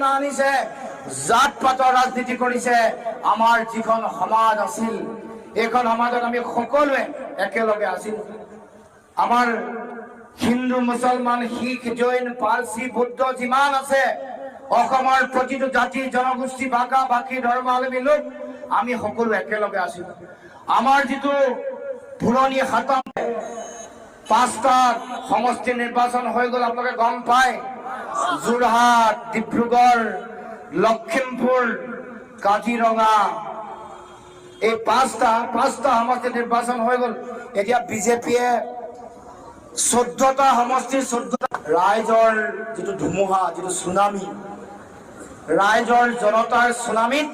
চেতনা আনিছে, জাত পাতৰ ৰাজনীতি কৰিছে, আমাৰ যিখন সমাজ আছিল, এইখন সমাজত আমি সকলোৱে একেলগে আছিল। আমাৰ হিন্দু, মুছলমান, শিখ, জৈন, পাৰ্চী, বুদ্ধ যিমান আছে, অসমৰ প্ৰতিটো জাতি, জনগোষ্ঠী, ভাষা, ভাষী ধৰ্মাৱলম্বী লোক, আমি সকলো একেলগে আছিলো। আমাৰ যিটো পুৰণি হাতম পাঁচটা সমষ্টি নিৰ্বাচন হৈ গ'ল, আপোনালোকে গম পায়। যোৰহাট, ডিব্ৰুগড়, লখিমপুৰ, কাজিৰঙা। এই পাঁচটা পাঁচটা সমষ্টি নিৰ্বাচন হৈ গ'ল। এতিয়া বিজেপিয়ে চৈধ্যটা সমষ্টিৰ চৈধ্যটা ৰাইজৰ যিটো ধুমুহা, যিটো চুনামি, ৰাইজৰ জনতাৰ চুনামিত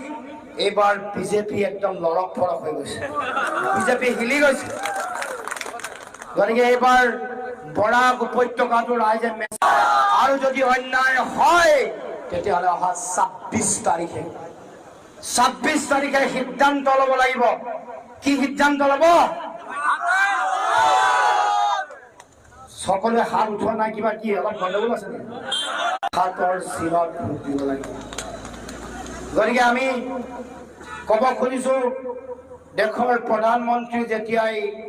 এইবাৰ বিজেপি একদম লৰক ফৰক হৈ গৈছে। বিজেপি হিলি গৈছে। গতিকে এইবাৰ বৰাক উপত্যকাটো ৰাইজে মে- আৰু যদি অন্যায় হয়, তেতিয়াহ'লে অহা ছাব্বিছ তাৰিখে। ছাব্বিছ তাৰিখে সিদ্ধান্ত ল'ব লাগিব। কি সিদ্ধান্ত ল'ব? সকলোৱে হাত উঠোৱা নাই, কিবা কি অলপ গণ্ডগোল আছে নেকি? হাতৰ চিৰত ভোট দিব লাগিব। গতিকে আমি ক'ব খুজিছো, দেশৰ প্ৰধানমন্ত্ৰী যেতিয়াই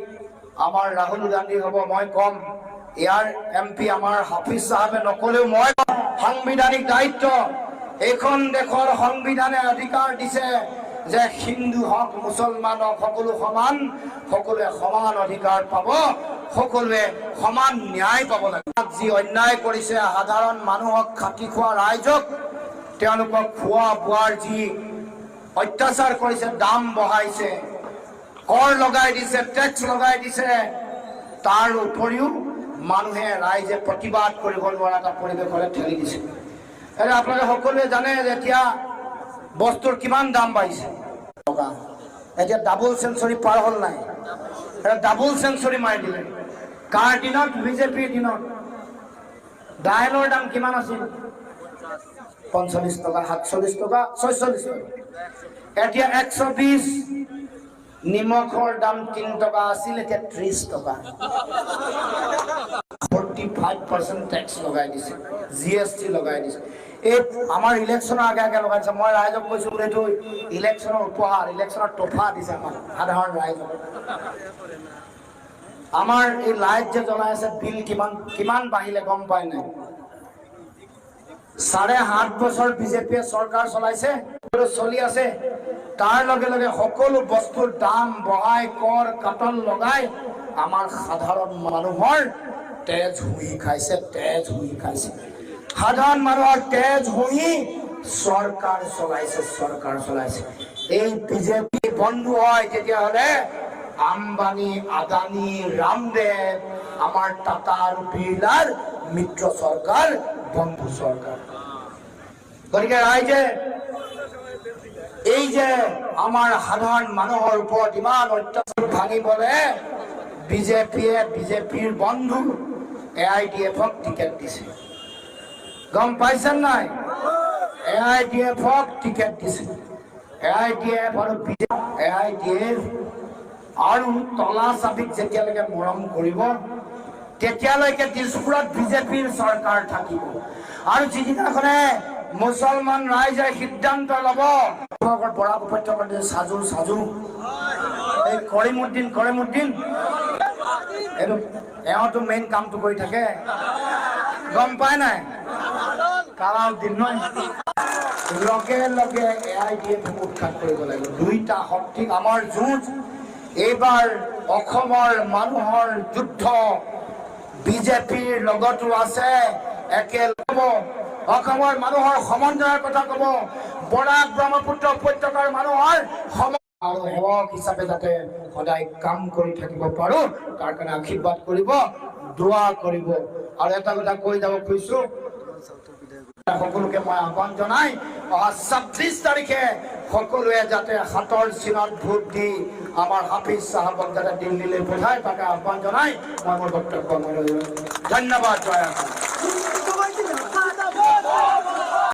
আমাৰ ৰাহুল গান্ধী হ'ব, মই ক'ম ইয়াৰ এম পি আমাৰ হাফিজ চাহাবে নকলেও মই। সাংবিধানিক দায়িত্ব। এইখন দেশৰ সংবিধানে অধিকাৰ দিছে যে হিন্দু হওক, মুছলমান হওক, সকলো সমান, সকলোৱে সমান অধিকাৰ পাব, সকলোৱে সমান ন্যায় পাব লাগে। যি অন্যায় কৰিছে সাধাৰণ মানুহক খাটি খোৱা ৰাইজক, তেওঁলোকক খোৱা বোৱাৰ যি অত্যাচাৰ কৰিছে, দাম বঢ়াইছে, কৰ লগাই দিছে, টেক্স লগাই দিছে, তাৰ উপৰিও মানুহে ৰাইজে প্ৰতিবাদ কৰিব নোৱাৰা এটা পৰিৱেশলৈ ঠেলি দিছে। এতিয়া আপোনালোকে সকলোৱে জানে যে এতিয়া বস্তুৰ কিমান দাম বাঢ়িছে টকা এতিয়া ডাবল চেঞ্চুৰী পাৰ হ'ল নাই। ডাবল চেঞ্চুৰী মাৰি দিলে কাৰ দিনত? বিজেপিৰ দিনত। দাইলৰ দাম কিমান আছিল? পঞ্চল্লিছ টকা, সাতচল্লিছ টকা, ছয়চল্লিছ টকা। এতিয়া একশ বিশ নিমখৰ দাম তিনি টকা আছিল, এতিয়া ত্ৰিশ টকা। ফৰ্টি ফাইভ পাৰ্চেণ্ট টেক্স লগাই দিছে জি এছ টি লগাই দিছে। এই আমাৰ ইলেকশ্যনৰ আগে আগে লগাই দিছে। মই ৰাইজক কৈছো, বোলে এইটো ইলেকশ্যনৰ উপহাৰ ইলেকশ্যনৰ তোফা দিছে আমাক, সাধাৰণ ৰাইজক। আমাৰ এই লাইট যে জ্বলাই আছে, বিল কিমান কিমান বাঢ়িলে গম পাই নাই। চাৰে সাত বছৰ বিজেপিয়ে চৰকাৰ চলাইছে চলি আছে। তাৰ লগে লগে সকলো বস্তুৰ দাম বঢ়াই, কৰ, কাটন লগাই, আমাৰ সাধাৰণ মানুহৰ তেজ হুহি খাইছে, তেজ হুহি খাইছে। সাধাৰণ মানুহৰ তেজ হুহি চৰকাৰ চলাইছে চৰকাৰ চলাইছে। এই বিজেপি বন্ধু হয়, তেতিয়াহ'লে আম্বানী, আদানী, ৰামদেৱ, আমাৰ টাটা আৰু বিৰলাৰ মিত্ৰ চৰকাৰ, বন্ধু চৰকাৰ। গতিকে এই যে আমাৰ সাধাৰণ মানুহৰ ওপৰত ইমান অত্যাচাৰ ভাঙিবলৈ বিজেপিয়ে বিজেপিৰ বন্ধু এ আই ডি এফক টিকেট দিছে। গম পাইছে নাই? এ আই ডি এফক টিকেট দিছে। এ আই ডি এফ আৰু এ আই ডি এফ আৰু তলা চাবিক যেতিয়ালৈকে মৰম কৰিব, তেতিয়ালৈকে দিছপুৰত বিজেপিৰ চৰকাৰ থাকিব। আৰু যিদিনাখনে মুছলমান ৰাইজে সিদ্ধান্ত ল'ব। বৰাক উপত্যকাত সাজু সাজু। এই কৰিমুদ্দিন কৰিমুদ্দিন এইটো এওঁতো মেইন কামটো কৰি থাকে। গম পাই নাই? কালাউদ্দিন নহয় লগে লগে এ আই ডি এফ উৎখাত কৰিব লাগিব। দুইটা শক্তি আমাৰ যুঁজ। এইবাৰ অসমৰ মানুহৰ যুদ্ধ। বিজেপিৰ লগতো আছে। একেলগে অসমৰ মানুহৰ সমন্বয়ৰ কথা ক'ব। বৰাক ব্ৰহ্মপুত্ৰ উপত্যকাৰ মানুহৰ সম আৰু সেৱক হিচাপে যাতে সদায় কাম কৰি থাকিব পাৰো, তাৰ কাৰণে আশীৰ্বাদ কৰিব, দোৱা কৰিব। আৰু এটা কথা কৈ যাব খুজিছো, সকলোকে মই আহ্বান জনাই, অহা ছাব্বিছ তাৰিখে সকলোৱে যাতে হাতৰ চিনত ভোট দি আমাৰ হাফিজ চাহাবক যাতে দিল্লীলৈ পঠায়, তাকে আহ্বান জনাই মই মোৰ বক্তব্য ধন্যবাদ, জয়